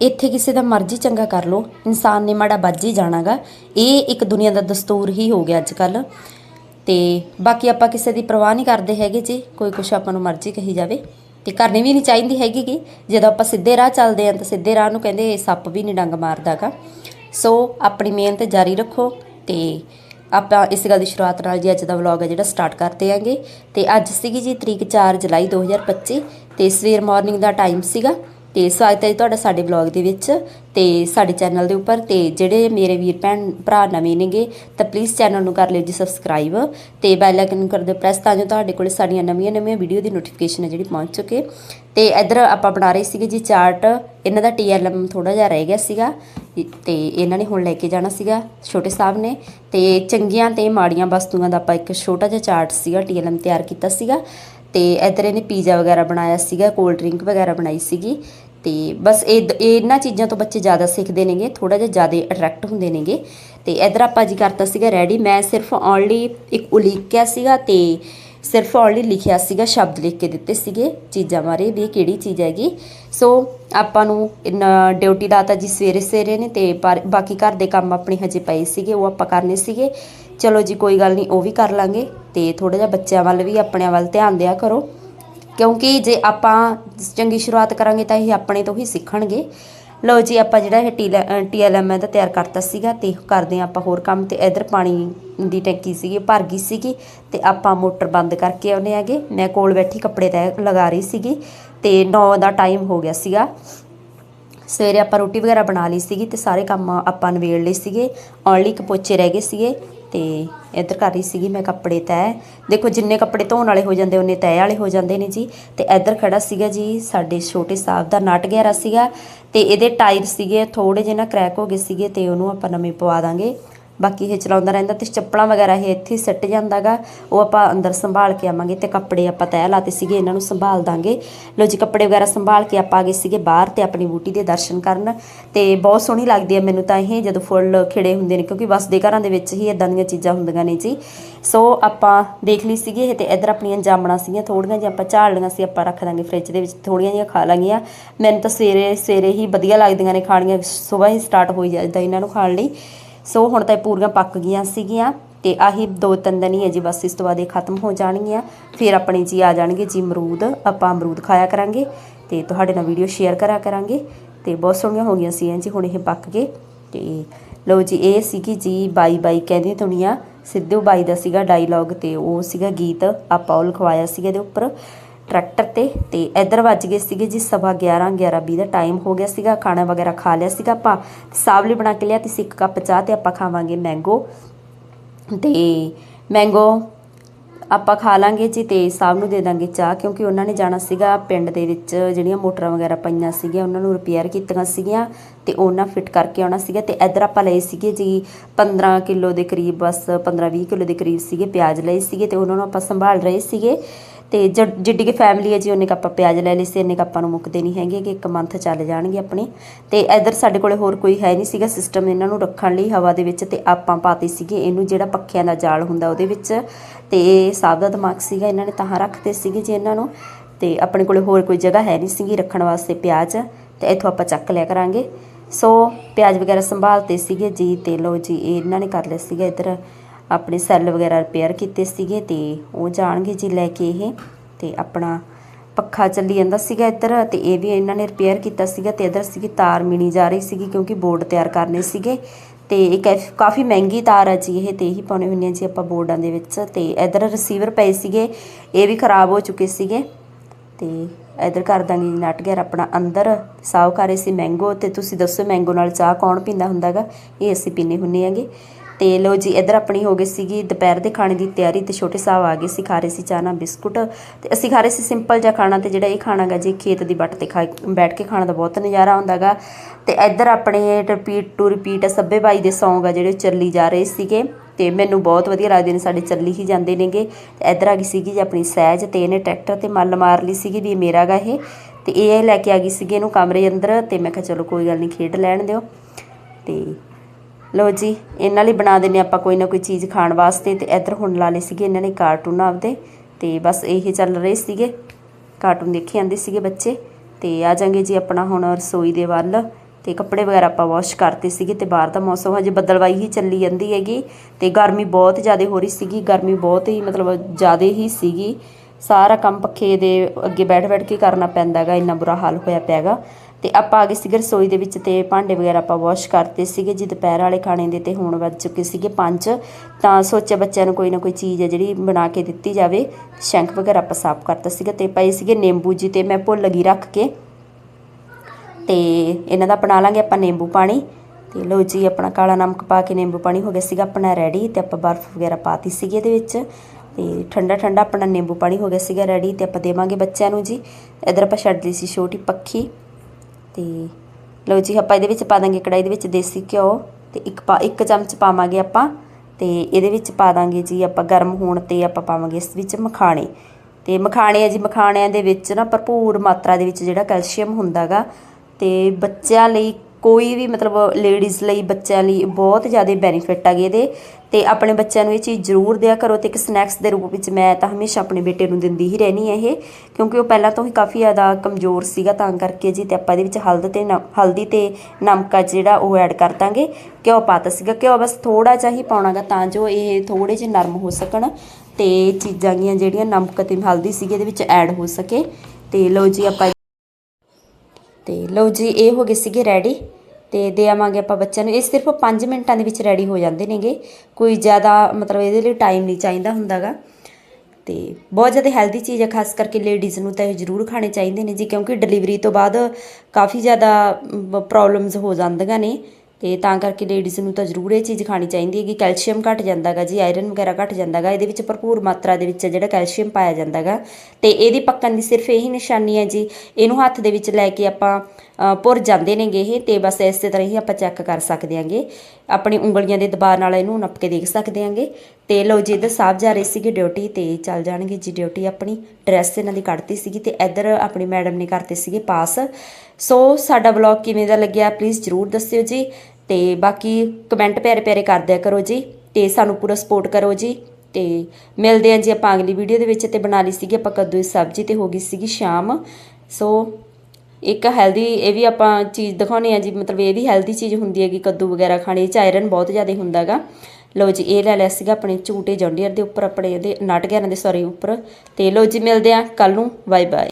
ਇੱਥੇ ਕਿਸੇ ਦਾ ਮਰਜ਼ੀ ਚੰਗਾ ਕਰ ਲੋ ਇਨਸਾਨ ਨੇ ਮਾੜਾ ਵੱਜ ਹੀ ਜਾਣਾਗਾ। ਇਹ ਇੱਕ ਦੁਨੀਆ ਦਾ ਦਸਤੂਰ ਹੀ ਹੋ ਗਿਆ ਅੱਜ ਕੱਲ ਤੇ ਬਾਕੀ ਆਪਾਂ ਕਿਸੇ ਦੀ ਪਰਵਾਹ ਨਹੀਂ ਕਰਦੇ ਹੈਗੇ ਜੀ, ਕੋਈ ਕੁਛ ਆਪਾਂ ਨੂੰ ਮਰਜ਼ੀ ਕਹੀ ਜਾਵੇ। ਤੇ ਕਰਨੀ ਵੀ ਨਹੀਂ ਚਾਹੀਦੀ ਹੈਗੀ ਗੀ। ਜਦੋਂ ਆਪਾਂ ਸਿੱਧੇ ਰਾਹ ਚੱਲਦੇ ਆਂ ਤਾਂ ਸਿੱਧੇ ਰਾਹ ਨੂੰ ਕਹਿੰਦੇ ਸੱਪ ਵੀ ਨਹੀਂ ਡੰਗ ਮਾਰਦਾਗਾ। ਸੋ ਆਪਣੀ ਮਿਹਨਤ ਜਾਰੀ ਰੱਖੋ ਤੇ ਆਪਾਂ ਇਸ ਗੱਲ ਦੀ ਸ਼ੁਰੂਆਤ ਨਾਲ ਜੀ ਅੱਜ ਦਾ ਵਲੌਗ ਹੈ ਜਿਹੜਾ ਸਟਾਰਟ ਕਰਦੇ ਆਂਗੇ ਤੇ ਅੱਜ ਸੀਗੀ ਜੀ ਤਰੀਕ 4 ਜੁਲਾਈ 2025 ਤੇ ਸਵੇਰ ਮਾਰਨਿੰਗ ਦਾ ਟਾਈਮ ਸੀਗਾ। ਤੇ ਸਵਾਗਤ ਹੈ ਜੀ ਤੁਹਾਡਾ ਸਾਡੇ ਵਲੌਗ ਦੇ ਵਿੱਚ ਤੇ ਸਾਡੇ ਚੈਨਲ ਦੇ ਉੱਪਰ ਤੇ ਜਿਹੜੇ ਮੇਰੇ ਵੀਰ ਭੈਣ ਭਰਾ ਨਵੇਂ ਨੇਗੇ, ਤਾਂ ਪਲੀਜ਼ ਚੈਨਲ ਨੂੰ ਕਰ ਲਿਓ ਜੀ ਸਬਸਕ੍ਰਾਈਬ ਤੇ ਬੈਲ ਆਈਕਨ ਕਰ ਦਿਓ ਪ੍ਰੈਸ ਤਾਂ ਜੋ ਤੁਹਾਡੇ ਕੋਲ ਸਾਡੀਆਂ ਨਵੀਆਂ ਨਵੀਆਂ ਵੀਡੀਓ ਦੀ ਨੋਟੀਫਿਕੇਸ਼ਨ ਹੈ ਜਿਹੜੀ ਪਹੁੰਚ ਚੁੱਕੇ। ਤੇ ਇੱਧਰ ਆਪਾਂ ਬਣਾ ਰਹੇ ਸੀਗੇ ਜੀ ਚਾਰਟ ਇਹਨਾਂ ਦਾ ਟੀਐਲਐਮ ਥੋੜਾ ਜਿਹਾ ਰਹਿ ਗਿਆ ਸੀਗਾ ਤੇ ਇਹਨਾਂ ਨੇ ਹੁਣ ਲੈ ਕੇ ਜਾਣਾ ਸੀਗਾ ਛੋਟੇ ਸਾਹਿਬ ਨੇ। ਤੇ ਚੰਗੀਆਂ ਤੇ ਮਾੜੀਆਂ ਵਸਤੂਆਂ ਦਾ ਆਪਾਂ ਇੱਕ ਛੋਟਾ ਜਿਹਾ ਚਾਰਟ ਸੀਗਾ ਟੀਐਲਐਮ ਤਿਆਰ ਕੀਤਾ ਸੀਗਾ। ਤੇ ਇੱਧਰ ਇਹਨੇ ਪੀਜ਼ਾ ਵਗੈਰਾ ਬਣਾਇਆ ਸੀਗਾ ਕੋਲਡ ਡਰਿੰਕ ਵਗੈਰਾ ਬਣਾਈ ਸੀਗੀ ਤੇ ਬਸ ਇਹ ਇਹ ਇਹਨਾਂ ਚੀਜ਼ਾਂ ਤੋਂ ਬੱਚੇ ਜ਼ਿਆਦਾ ਸਿੱਖਦੇ ਨੇਗੇ ਥੋੜਾ ਜਿਹਾ ਜ਼ਿਆਦਾ ਅਟਰੈਕਟ ਹੁੰਦੇ ਨੇਗੇ। ਤੇ ਇੱਧਰ ਆਪਾਂ ਜੀ ਕਰਤਾ ਸੀਗਾ ਰੈਡੀ ਮੈਂ ਸਿਰਫ ਓਨਲੀ ਇੱਕ ਉਲੀਕਿਆ ਸੀਗਾ ਤੇ ਸਿਰਫ ਓਨਲੀ ਲਿਖਿਆ ਸੀਗਾ ਸ਼ਬਦ ਲਿਖ ਕੇ ਦਿੱਤੇ ਸੀਗੇ ਚੀਜ਼ਾਂ ਬਾਰੇ ਵੀ ਇਹ ਕਿਹੜੀ ਚੀਜ਼ ਹੈਗੀ। ਸੋ ਆਪਾਂ ਨੂੰ ਡਿਊਟੀ ਦਾ ਤਾਂ ਜੀ ਸਵੇਰੇ ਸਵੇਰੇ ਨੇ ਤੇ ਪਰ, ਬਾਕੀ ਘਰ ਦੇ ਕੰਮ ਆਪਣੇ ਹਜੇ ਪਏ ਸੀਗੇ, ਉਹ ਆਪਾਂ ਕਰਨੇ ਸੀਗੇ। ਚਲੋ ਜੀ, ਕੋਈ ਗੱਲ ਨਹੀਂ, ਉਹ ਵੀ ਕਰ ਲਾਂਗੇ ਤੇ ਥੋੜਾ ਜਿਹਾ ਬੱਚਿਆਂ ਵੱਲ ਵੀ, ਆਪਣਿਆਂ ਵੱਲ ਧਿਆਨ ਦਿਆ ਕਰੋ। ਕਿਉਂਕਿ ਜੇ ਆਪਾਂ ਚੰਗੀ ਸ਼ੁਰੂਆਤ ਕਰਾਂਗੇ ਤਾਂ ਇਹ ਆਪਣੇ ਤੋਂ ਹੀ ਸਿੱਖਣਗੇ। ਲਓ ਜੀ, ਆਪਾਂ ਜਿਹੜਾ ਇਹ ਟੀਐਲਐਮ ਦਾ ਤਿਆਰ ਕਰਤਾ ਸੀਗਾ ਤੇ ਕਰਦੇ ਹਾਂ ਆਪਾਂ ਹੋਰ ਕੰਮ ਤੇ ਇਧਰ ਪਾਣੀ ਦੀ ਟੈਂਕੀ ਸੀਗੀ ਭਰ ਗਈ ਸੀਗੀ ਤੇ ਆਪਾਂ ਮੋਟਰ ਬੰਦ ਕਰਕੇ ਆਉਨੇ ਆਗੇ ਮੈਂ ਕੋਲ ਬੈਠੀ ਕੱਪੜੇ ਤੈ ਲਗਾ ਰਹੀ ਸੀਗੀ ਤੇ 9 ਦਾ ਟਾਈਮ ਹੋ ਗਿਆ ਸੀਗਾ। ਸਵੇਰੇ ਆਪਾਂ ਰੋਟੀ ਵਗੈਰਾ ਬਣਾ ਲਈ ਸੀਗੀ ਤੇ ਸਾਰੇ ਕੰਮ ਆਪਾਂ ਨਵੇੜ ਲਏ ਸੀਗੇ। ਓਨਲੀ ਇੱਕ ਪੋਚੇ ਰਹਿ ਗਏ ਸੀਗੇ। ਤੇ ਇੱਧਰ ਕਰ ਰਹੀ ਸੀਗੀ ਮੈਂ ਕੱਪੜੇ ਤੈ ਦੇਖੋ ਜਿੰਨੇ ਕੱਪੜੇ ਧੋਣ ਵਾਲੇ ਹੋ ਜਾਂਦੇ ਉਹਨੇ ਤੈ ਵਾਲੇ ਹੋ ਜਾਂਦੇ ਨੇ ਜੀ। ਤੇ ਇੱਧਰ ਖੜਾ ਸੀਗਾ ਜੀ, ਸਾਡੇ ਛੋਟੇ ਸਾਹਿਬ ਦਾ ਨਟ ਗਿਆਰਾ ਸੀਗਾ। ਤੇ ਇਹਦੇ ਟਾਇਰ ਸੀਗੇ ਥੋੜੇ ਜਿਹੇ ਨਾ ਕ੍ਰੈਕ ਹੋ ਗਏ ਸੀਗੇ ਤੇ ਉਹਨੂੰ ਆਪਾਂ ਨਵੇਂ ਪਵਾ ਦਾਂਗੇ। ਬਾਕੀ ਇਹ ਚਲਾਉਂਦਾ ਰਹਿੰਦਾ ਤੇ ਚੱਪਲਾਂ ਵਗੈਰਾ ਇਹ ਇੱਥੇ ਸਿੱਟ ਜਾਂਦਾਗਾ। ਉਹ ਆਪਾਂ ਅੰਦਰ ਸੰਭਾਲ ਕੇ ਆਵਾਂਗੇ ਤੇ ਕੱਪੜੇ ਆਪਾਂ ਤੈਅ ਲਾਤੇ ਸੀਗੇ, ਇਹਨਾਂ ਨੂੰ ਸੰਭਾਲ ਦਾਂਗੇ। ਲੋ ਜੀ, ਕੱਪੜੇ ਵਗੈਰਾ ਸੰਭਾਲ ਕੇ ਆਪਾਂ ਆ ਗਏ ਸੀਗੇ ਬਾਹਰ ਤੇ ਆਪਣੀ ਬੂਟੀ ਦੇ ਦਰਸ਼ਨ ਕਰਨ। ਤੇ ਬਹੁਤ ਸੋਹਣੀ ਲੱਗਦੀ ਹੈ ਮੈਨੂੰ ਤਾਂ ਇਹ, ਜਦੋਂ ਫੁੱਲ ਖਿੜੇ ਹੁੰਦੇ ਨੇ, ਕਿਉਂਕਿ ਵਸਦੇ ਘਰਾਂ ਦੇ ਵਿੱਚ ਹੀ ਇਦਾਂ ਦੀਆਂ ਚੀਜ਼ਾਂ ਹੁੰਦੀਆਂ ਨੇ ਜੀ। ਸੋ ਆਪਾਂ ਦੇਖ ਲਈ ਸੀਗੇ, ਇਹ ਤੇ ਇਧਰ ਆਪਣੀਆਂ ਜਾਮਣਾ ਸੀਗੀਆਂ ਥੋੜੀਆਂ ਜਿਹੀਆਂ, ਆਪਾਂ ਝਾੜ ਲਈਆਂ ਸੀ, ਆਪਾਂ ਰੱਖ ਦਾਂਗੇ ਫ੍ਰਿਜ ਦੇ ਵਿੱਚ ਥੋੜੀਆਂ ਜਿਹੀਆਂ ਖਾ ਲਾਂਗੀਆਂ। ਮੈਨੂੰ ਤਾਂ ਸਵੇਰੇ ਸਵੇਰੇ ਹੀ ਵਧੀਆ ਲੱਗਦੀਆਂ ਨੇ ਖਾਣੀਆਂ, ਸਵੇਰ ਹੀ ਸਟਾਰਟ ਹੋਈ ਜਾਂਦਾ ਇਹਨਾਂ ਨੂੰ ਖਾਣ ਲਈ। ਸੋ ਹੁਣ ਤਾਂ ਇਹ ਪੂਰੀਆਂ ਪੱਕ ਗਈਆਂ ਸੀਗੀਆਂ ਤੇ ਆਹੀ ਦੋ ਤਿੰਨ ਦਿਨ ਹੀ ਹੈ ਜੀ ਬਸ ਇਸ ਤੋਂ ਬਾਅਦ ਇਹ ਖਤਮ ਹੋ ਜਾਣਗੀਆਂ। ਫਿਰ ਆਪਣੇ ਜੀ ਆ ਜਾਣਗੇ ਜੀ ਅਮਰੂਦ, ਆਪਾਂ ਅਮਰੂਦ ਖਾਇਆ ਕਰਾਂਗੇ ਤੇ ਤੁਹਾਡੇ ਨਾਲ ਵੀਡੀਓ ਸ਼ੇਅਰ ਕਰਿਆ ਕਰਾਂਗੇ ਤੇ ਬਹੁਤ ਸੋਹਣੀਆਂ ਹੋ ਗਈਆਂ ਸੀ ਜੀ, ਹੁਣ ਇਹ ਪੱਕ ਗਏ ਤੇ ਲਓ ਜੀ, ਇਹ ਸੀਗੀ ਜੀ ਬਾਈ ਬਾਈ ਕਹਿੰਦੀ ਦੁਨੀਆ, ਸਿੱਧੂ ਬਾਈ ਦਾ ਸੀਗਾ ਡਾਇਲੌਗ ਤੇ ਉਹ ਸੀਗਾ ਗੀਤ, ਆਪਾਂ ਉਹ ਲਿਖਵਾਇਆ ਸੀਗਾ ਇਹਦੇ ਉੱਪਰ। ਟਰੈਕਟਰ ਤੇ ਤੇ ਇੱਧਰ ਵੱਜ ਗਏ ਸੀਗੇ ਜੀ ਸਵਾ 11 11:20 ਦਾ ਟਾਈਮ ਹੋ ਗਿਆ ਸੀਗਾ, ਖਾਣਾ ਵਗੈਰਾ ਖਾ ਲਿਆ ਸੀਗਾ ਆਪਾਂ ਸਾਵਲੀ ਬਣਾ ਕੇ ਲਿਆ ਤੇ ਸੀ ਇੱਕ ਕੱਪ ਚਾਹ ਤੇ ਆਪਾਂ ਖਾਵਾਂਗੇ ਮੈਂਗੋ ਤੇ ਮੈਂਗੋ ਆਪਾਂ ਖਾ ਲਾਂਗੇ ਜੀ ਤੇ ਸਾਹਿਬ ਨੂੰ ਦੇ ਦਾਂਗੇ ਚਾਹ, ਕਿਉਂਕਿ ਉਹਨਾਂ ਨੇ ਜਾਣਾ ਸੀਗਾ ਪਿੰਡ ਦੇ ਵਿੱਚ ਜਿਹੜੀਆਂ ਮੋਟਰਾਂ ਵਗੈਰਾ ਪਈਆਂ ਸੀਗੀਆਂ, ਉਹਨਾਂ ਨੂੰ ਰਿਪੇਅਰ ਕੀਤੀਆਂ ਸੀਗੀਆਂ, ਤੇ ਉਹਨਾਂ ਫਿੱਟ ਕਰਕੇ ਆਉਣਾ ਸੀਗਾ, ਤੇ ਇੱਧਰ ਆਪਾਂ ਲਏ ਸੀਗੇ ਜੀ 15 ਕਿਲੋ ਦੇ ਕਰੀਬ, ਬਸ 15-20 ਕਿਲੋ ਦੇ ਕਰੀਬ ਸੀਗੇ, ਪਿਆਜ਼ ਲਏ ਸੀਗੇ ਤੇ ਉਹਨਾਂ ਨੂੰ ਆਪਾਂ ਸੰਭਾਲ ਰਹੇ ਸੀਗੇ। ਤੇ ਜਿੱਡੀ ਕਿ ਫੈਮਿਲੀ ਹੈ ਜੀ ਉਹਨੇ ਕੱਪਾ ਪਿਆਜ਼ ਲੈ ਲਈ ਸੀ ਇੰਨੇ ਕੱਪਾਂ ਨੂੰ ਮੁੱਕਦੇ ਨਹੀਂ ਹੈਗੇ ਕਿ ਇੱਕ ਮੰਥ ਚੱਲ ਜਾਣਗੇ ਆਪਣੇ। ਤੇ ਇੱਧਰ ਸਾਡੇ ਕੋਲੇ ਹੋਰ ਕੋਈ ਹੈ ਨਹੀਂ ਸੀਗਾ ਸਿਸਟਮ ਇਹਨਾਂ ਨੂੰ ਰੱਖਣ ਲਈ ਹਵਾ ਦੇ ਵਿੱਚ ਤੇ ਆਪਾਂ ਪਾਤੇ ਸੀਗੇ ਇਹਨੂੰ ਜਿਹੜਾ ਪੱਖਿਆਂ ਦਾ ਜਾਲ ਹੁੰਦਾ ਉਹਦੇ ਵਿੱਚ। ਤੇ ਇਹ ਸਭ ਦਾ ਦਿਮਾਗ ਸੀਗਾ, ਇਹਨਾਂ ਨੇ ਤਾਂ ਰੱਖਦੇ ਸੀਗੇ ਜੀ ਇਹਨਾਂ ਨੂੰ। ਤੇ ਆਪਣੇ ਕੋਲੇ ਹੋਰ ਕੋਈ ਜਗ੍ਹਾ ਹੈ ਨਹੀਂ ਸੀਗੀ ਰੱਖਣ ਵਾਸਤੇ ਪਿਆਜ਼, ਤੇ ਇੱਥੋਂ ਆਪਾਂ ਚੱਕ ਲਿਆ ਕਰਾਂਗੇ। ਸੋ ਪਿਆਜ਼ ਵਗੈਰਾ ਸੰਭਾਲਤੇ ਸੀਗੇ ਜੀ, ਤੇ ਲੋ ਜੀ ਇਹਨਾਂ ਨੇ ਕਰ ਲਿਆ ਸੀਗਾ ਇੱਧਰ ਆਪਣੇ ਸੈੱਲ ਵਗੈਰਾ ਰਿਪੇਅਰ ਕੀਤੇ ਸੀਗੇ ਤੇ ਉਹ ਜਾਣਗੇ ਜੀ ਲੈ ਕੇ ਇਹ ਤੇ ਆਪਣਾ ਪੱਖਾ ਚੱਲੀ ਜਾਂਦਾ ਸੀਗਾ ਇੱਧਰ ਤੇ ਇਹ ਵੀ ਇਹਨਾਂ ਨੇ ਰਿਪੇਅਰ ਕੀਤਾ ਸੀਗਾ ਤੇ ਇੱਧਰ ਸੀਗੀ ਤਾਰ ਮਿਣੀ ਜਾ ਰਹੀ ਸੀਗੀ ਕਿਉਂਕਿ ਬੋਰਡ ਤਿਆਰ ਕਰਨੇ ਸੀਗੇ ਤੇ ਇਹ ਕਾਫੀ ਮਹਿੰਗੀ ਤਾਰ ਹੈ ਜੀ ਇਹ ਤੇ ਹੀ ਪਾਉਣੇ ਹੁੰਦੇ ਆ ਜੀ ਆਪਾਂ ਬੋਰਡਾਂ ਦੇ ਵਿੱਚ ਤੇ ਇੱਧਰ ਰਿਸੀਵਰ ਪਏ ਸੀਗੇ, ਇਹ ਵੀ ਖਰਾਬ ਹੋ ਚੁੱਕੇ ਸੀਗੇ ਤੇ ਇੱਧਰ ਕਰ ਦਾਂਗੇ ਨਟ ਗਿਆ ਆਪਣਾ ਅੰਦਰ ਸਾਵ ਕਰੇ ਸੀ ਮੈਂਗੋ ਤੇ ਤੁਸੀਂ ਦੱਸੋ ਮੈਂਗੋ ਨਾਲ ਚਾਹ ਕੌਣ ਪੀਂਦਾ ਹੁੰਦਾਗਾ, ਇਹ ਅਸੀਂ ਪੀਨੇ ਹੁੰਨੇ ਆਂਗੇ ਤੇ ਲੋ ਜੀ, ਇੱਧਰ ਆਪਣੀ ਹੋ ਗਈ ਸੀਗੀ ਦੁਪਹਿਰ ਦੇ ਖਾਣੇ ਦੀ ਤਿਆਰੀ ਤੇ ਛੋਟੇ ਸਾਹਿਬ ਆ ਗਏ ਸੀ, ਖਾ ਰਹੇ ਸੀ ਚਾਹ ਨਾਲ ਬਿਸਕੁਟ ਤੇ ਅਸੀਂ ਖਾ ਰਹੇ ਸੀ ਸਿੰਪਲ ਜਿਹਾ ਖਾਣਾ ਤੇ ਜਿਹੜਾ ਇਹ ਖਾਣਾਗਾ ਜੀ, ਖੇਤ ਦੀ ਬੱਟ ਤੇ ਖਾ ਬੈਠ ਕੇ ਖਾਣਾ ਦਾ ਬਹੁਤ ਨਜ਼ਾਰਾ ਆਉਂਦਾਗਾ ਤੇ ਇੱਧਰ ਆਪਣੇ ਰਿਪੀਟ ਟੂ ਰਿਪੀਟ ਸੱਬੇ ਬਾਈ ਦੇ Song ਆ ਜਿਹੜੇ ਚੱਲੀ ਜਾ ਰਹੇ ਸੀਗੇ ਤੇ ਮੈਨੂੰ ਬਹੁਤ ਵਧੀਆ ਲੱਗਦੇ ਨੇ, ਸਾਡੇ ਚੱਲੀ ਹੀ ਜਾਂਦੇ ਨੇਗੇ। ਤੇ ਇੱਧਰ ਆ ਗਈ ਸੀਗੀ ਜੀ ਆਪਣੀ ਸਹਿਜ ਤੇ ਇਹਨੇ ਟਰੈਕਟਰ ਤੇ ਮੱਲ ਮਾਰ ਲਈ ਸੀਗੀ ਵੀ ਮੇਰਾਗਾ ਇਹ। ਤੇ ਇਹ ਲੈ ਕੇ ਆ ਗਈ ਸੀਗੀ ਇਹਨੂੰ ਕਮਰੇ ਅੰਦਰ ਤੇ ਮੈਂ ਕਿਹਾ ਚਲੋ ਕੋਈ ਗੱਲ ਨਹੀਂ ਖੇਡ ਲੈਣ ਦਿਓ। ਤੇ ਲੋ ਜੀ, ਇਹਨਾਂ ਲਈ ਬਣਾ ਦਿੰਨੇ ਆਪਾਂ ਕੋਈ ਨਾ ਕੋਈ ਚੀਜ਼ ਖਾਣ ਵਾਸਤੇ ਤੇ ਇੱਧਰ ਹੁਣ ਲਾ ਲਏ ਸੀਗੇ ਇਹਨਾਂ ਨੇ ਕਾਰਟੂਨ ਆਪਦੇ ਤੇ ਬਸ ਇਹੀ ਚੱਲ ਰਹੇ ਸੀਗੇ। ਕਾਰਟੂਨ ਦੇਖੇ ਜਾਂਦੇ ਸੀਗੇ ਬੱਚੇ ਤੇ ਆ ਜਾਾਂਗੇ ਜੀ ਆਪਣਾ ਹੁਣ ਰਸੋਈ ਦੇ ਵੱਲ ਤੇ ਕੱਪੜੇ ਵਗੈਰਾ ਆਪਾਂ ਵਾਸ਼ ਕਰਤੇ ਸੀਗੇ ਤੇ ਬਾਹਰ ਦਾ ਮੌਸਮ ਹਜੇ ਬਦਲਵਾਈ ਹੀ ਚੱਲੀ ਜਾਂਦੀ ਹੈਗੀ ਤੇ ਗਰਮੀ ਬਹੁਤ ਜ਼ਿਆਦਾ ਹੋ ਰਹੀ ਸੀਗੀ, ਗਰਮੀ ਬਹੁਤ ਹੀ ਮਤਲਬ ਜ਼ਿਆਦਾ ਹੀ ਸੀਗੀ। ਸਾਰਾ ਕੰਮ ਪੱਖੇ ਦੇ ਅੱਗੇ ਬੈਠ ਬੈਠ ਕੇ ਕਰਨਾ ਪੈਂਦਾਗਾ ਇੰਨਾ ਬੁਰਾ ਹਾਲ ਹੋਇਆ ਪਿਆਗਾ ਤੇ ਆਪਾਂ ਆ ਗਏ ਸੀਗੇ ਰਸੋਈ ਦੇ ਵਿੱਚ ਤੇ ਭਾਂਡੇ ਵਗੈਰਾ ਆਪਾਂ ਵਾਸ਼ ਕਰਤੇ ਸੀਗੇ ਜੀ ਦੁਪਹਿਰ ਵਾਲੇ ਖਾਣੇ ਦੇ ਤੇ ਹੁਣ ਵੱਜ ਚੁੱਕੇ ਸੀਗੇ 5 ਤਾਂ ਸੋਚਿਆ ਬੱਚਿਆਂ ਨੂੰ ਕੋਈ ਨਾ ਕੋਈ ਚੀਜ਼ ਹੈ ਜਿਹੜੀ ਬਣਾ ਕੇ ਦਿੱਤੀ ਜਾਵੇ। ਸ਼ੈਂਕ ਵਗੈਰਾ ਆਪਾਂ ਸਾਫ਼ ਕਰਤਾ ਸੀਗਾ ਤੇ ਪਏ ਸੀਗੇ ਨਿੰਬੂ ਜੀ ਤੇ ਮੈਂ ਭੁੱਲ ਗਈ ਰੱਖ ਕੇ। ਤੇ ਇਹਨਾਂ ਦਾ ਬਣਾ ਲਾਂਗੇ ਆਪਾਂ ਨਿੰਬੂ ਪਾਣੀ। ਤੇ ਲਓ ਜੀ, ਆਪਣਾ ਕਾਲਾ ਨਮਕ ਪਾ ਕੇ ਨਿੰਬੂ ਪਾਣੀ ਹੋ ਗਿਆ ਸੀਗਾ ਆਪਣਾ ਰੈਡੀ ਤੇ ਆਪਾਂ ਬਰਫ਼ ਵਗੈਰਾ ਪਾਤੀ ਸੀਗੀ ਇਹਦੇ ਵਿੱਚ। ਤੇ ਠੰਡਾ ਠੰਡਾ ਆਪਣਾ ਨਿੰਬੂ ਪਾਣੀ ਹੋ ਗਿਆ ਸੀਗਾ ਰੈਡੀ ਤੇ ਆਪਾਂ ਦੇਵਾਂਗੇ ਬੱਚਿਆਂ ਨੂੰ ਜੀ। ਇਧਰ ਆਪਾਂ ਛੱਡ ਲਈ ਸੀ ਛੋਟੀ ਪੱਖੀ। ਤੇ ਲਓ ਜੀ, ਆਪਾਂ ਇਹਦੇ ਵਿੱਚ ਪਾ ਦਾਂਗੇ ਕੜਾਈ ਦੇ ਵਿੱਚ ਦੇਸੀ ਘਿਓ ਤੇ ਇੱਕ ਪਾ, ਇੱਕ ਚਮਚ ਪਾਵਾਂਗੇ ਆਪਾਂ ਤੇ ਇਹਦੇ ਵਿੱਚ ਪਾ ਦਾਂਗੇ ਜੀ ਆਪਾਂ ਗਰਮ ਹੋਣ ਤੇ ਆਪਾਂ ਪਾਵਾਂਗੇ ਇਸ ਵਿੱਚ ਮਖਾਣੇ ਤੇ ਮਖਾਣੇ ਆ ਜੀ, ਮਖਾਣਿਆਂ ਦੇ ਵਿੱਚ ਨਾ ਭਰਪੂਰ ਮਾਤਰਾ ਦੇ ਵਿੱਚ ਜਿਹੜਾ ਕੈਲਸ਼ੀਅਮ ਹੁੰਦਾਗਾ ਤੇ ਬੱਚਿਆਂ ਲਈ ਕੋਈ ਵੀ ਮਤਲਬ ਲੇਡੀਜ਼ ਲਈ ਬੱਚਿਆਂ ਲਈ ਬਹੁਤ ਜ਼ਿਆਦਾ ਬੈਨੀਫਿਟ ਹੈਗੇ ਇਹਦੇ ਤੇ ਆਪਣੇ ਬੱਚਿਆਂ ਨੂੰ ਇਹ ਚੀਜ਼ ਜ਼ਰੂਰ ਦਿਆ ਕਰੋ ਤੇ ਇੱਕ ਸਨੈਕਸ ਦੇ ਰੂਪ ਵਿੱਚ ਮੈਂ ਤਾਂ ਹਮੇਸ਼ਾ ਆਪਣੇ ਬੇਟੇ ਨੂੰ ਦਿੰਦੀ ਹੀ ਰਹਿਣੀ ਹੈ ਇਹ, ਕਿਉਂਕਿ ਉਹ ਪਹਿਲਾਂ ਤੋਂ ਹੀ ਕਾਫੀ ਜ਼ਿਆਦਾ ਕਮਜ਼ੋਰ ਸੀਗਾ ਤਾਂ ਕਰਕੇ ਜੀ ਤੇ ਆਪਾਂ ਇਹਦੇ ਵਿੱਚ ਹਲਦ ਤੇ ਨਮ- ਹਲਦੀ ਤੇ ਨਮਕਾ ਜਿਹੜਾ ਉਹ ਐਡ ਕਰ ਦਾਂਗੇ, ਘਿਓ ਪਾਤਾ ਸੀਗਾ, ਘਿਓ ਬਸ ਥੋੜਾ ਜਿਹਾ ਹੀ ਪਾਉਣਾਗਾ ਤਾਂ ਜੋ ਇਹ ਥੋੜੇ ਜਿਹੇ ਨਰਮ ਹੋ ਸਕਣ ਤੇ ਚੀਜ਼ਾਂ ਗੀਆਂ ਜਿਹੜੀਆਂ ਨਮਕ ਤੇ ਹਲਦੀ ਸੀਗੀ ਇਹਦੇ ਵਿੱਚ ਐਡ ਹੋ ਸਕੇ ਤੇ ਲਓ ਜੀ ਆਪਾਂ ਤੇ ਲਓ ਜੀ, ਇਹ ਹੋ ਗਏ ਸੀਗੇ ਰੈਡੀ ਤੇ ਦੇ ਆਵਾਂਗੇ ਆਪਾਂ ਬੱਚਿਆਂ ਨੂੰ। ਇਹ ਸਿਰਫ 5 ਮਿੰਟਾਂ ਦੇ ਵਿੱਚ ਰੈਡੀ ਹੋ ਜਾਂਦੇ ਨੇਗੇ। ਕੋਈ ਜ਼ਿਆਦਾ ਮਤਲਬ ਇਹਦੇ ਲਈ ਟਾਈਮ ਨਹੀਂ ਚਾਹੀਦਾ ਹੁੰਦਾਗਾ। ਤੇ ਬਹੁਤ ਜ਼ਿਆਦਾ ਹੈਲਦੀ ਚੀਜ਼ ਹੈ ਖਾਸ ਕਰਕੇ ਲੇਡੀਜ਼ ਨੂੰ ਤਾਂ ਇਹ ਜ਼ਰੂਰ ਖਾਣੇ ਚਾਹੀਦੇ ਨੇ ਜੀ, ਕਿਉਂਕਿ ਡਿਲੀਵਰੀ ਤੋਂ ਬਾਅਦ ਕਾਫੀ ਜ਼ਿਆਦਾ ਪ੍ਰੋਬਲਮਸ ਹੋ ਜਾਂਦੀਆਂ ਨੇ। ਤੇ ਤਾਂ ਕਰਕੇ ਲੇਡੀਜ਼ ਨੂੰ ਤਾਂ ਜ਼ਰੂਰ ਇਹ ਚੀਜ਼ ਖਾਣੀ ਚਾਹੀਦੀ ਹੈ ਕਿ ਕੈਲਸ਼ੀਅਮ ਘਟ ਜਾਂਦਾਗਾ ਜੀ ਆਇਰਨ ਵਗੈਰਾ ਘਟ ਜਾਂਦਾਗਾ, ਇਹਦੇ ਵਿੱਚ ਭਰਪੂਰ ਮਾਤਰਾ ਦੇ ਵਿੱਚ ਜਿਹੜਾ ਕੈਲਸ਼ੀਅਮ ਪਾਇਆ ਜਾਂਦਾਗਾ। ਤੇ ਇਹਦੀ ਪੱਕਣ ਦੀ ਸਿਰਫ ਇਹੀ ਨਿਸ਼ਾਨੀ ਹੈ ਜੀ, ਇਹਨੂੰ ਹੱਥ ਦੇ ਵਿੱਚ ਲੈ ਕੇ ਆਪਾਂ ਪੁਰ ਜਾਂਦੇ ਨੇਗੇ ਇਹ ਤੇ ਬਸ ਇਸੇ ਤਰ੍ਹਾਂ ਹੀ ਆਪਾਂ ਚੈੱਕ ਕਰ ਸਕਦੇ ਆਂਗੇ। ਆਪਣੀ ਉਂਗਲੀਆਂ ਦੇ ਦਬਾਅ ਨਾਲ ਇਹਨੂੰ ਨੱਪ ਕੇ ਦੇਖ ਸਕਦੇ ਆਂਗੇ। ਤੇ ਲੋ ਜੀ, ਇੱਧਰ ਸਾਹਿਬ ਜਾ ਰਹੇ ਸੀਗੇ ਡਿਊਟੀ ਤੇ ਚੱਲ ਜਾਣਗੇ ਜੀ ਡਿਊਟੀ ਆਪਣੀ। ਡਰੈਸ ਇਹਨਾਂ ਦੀ ਕੱਢਤੀ ਸੀਗੀ ਤੇ ਇੱਧਰ ਆਪਣੀ ਮੈਡਮ ਨੇ ਕਰਤੇ ਸੀਗੇ ਪਾਸ। ਸੋ ਸਾਡਾ ਵਲੌਗ ਕਿਵੇਂ ਦਾ ਲੱਗਿਆ ਪਲੀਜ਼ ਜਰੂਰ ਦੱਸਿਓ ਜੀ ਤੇ ਬਾਕੀ ਕਮੈਂਟ ਪਿਆਰੇ ਪਿਆਰੇ ਕਰਦਿਆ ਕਰੋ ਜੀ ਤੇ ਸਾਨੂੰ ਪੂਰਾ ਸਪੋਰਟ ਕਰੋ ਜੀ ਤੇ ਮਿਲਦੇ ਆਂ ਜੀ ਆਪਾਂ ਅਗਲੀ ਵੀਡੀਓ ਦੇ ਵਿੱਚ ਤੇ ਬਣਾ ਲਈ ਸੀਗੀ ਆਪਾਂ ਕੱਦੂ ਦੀ ਸਬਜ਼ੀ ਤੇ ਹੋ ਗਈ ਸੀਗੀ ਸ਼ਾਮ। ਸੋ ਇੱਕ ਹੈਲਦੀ ਇਹ ਵੀ ਆਪਾਂ ਚੀਜ਼ ਦਿਖਾਉਣੀ ਆ ਜੀ, ਮਤਲਬ ਇਹ ਵੀ ਹੈਲਦੀ ਚੀਜ਼ ਹੁੰਦੀ ਹੈਗੀ, ਕੱਦੂ ਵਗੈਰਾ ਖਾਣੇ ਚ ਆਇਰਨ ਬਹੁਤ ਜ਼ਿਆਦਾ ਹੁੰਦਾ ਹੈਗਾ। ਲਓ ਜੀ, ਇਹ ਲੈ ਲਿਆ ਸੀਗਾ ਆਪਣੇ ਝੂਟੇ ਜੌਂਡੀਅਰ ਦੇ ਉੱਪਰ, ਆਪਣੇ ਇਹਦੇ ਨਾਟਗਿਆਰਾਂ ਦੇ ਸੌਰੀ ਉੱਪਰ। ਤੇ ਲਓ ਜੀ, ਮਿਲਦੇ ਆ ਕੱਲ ਨੂੰ ਬਾਏ ਬਾਏ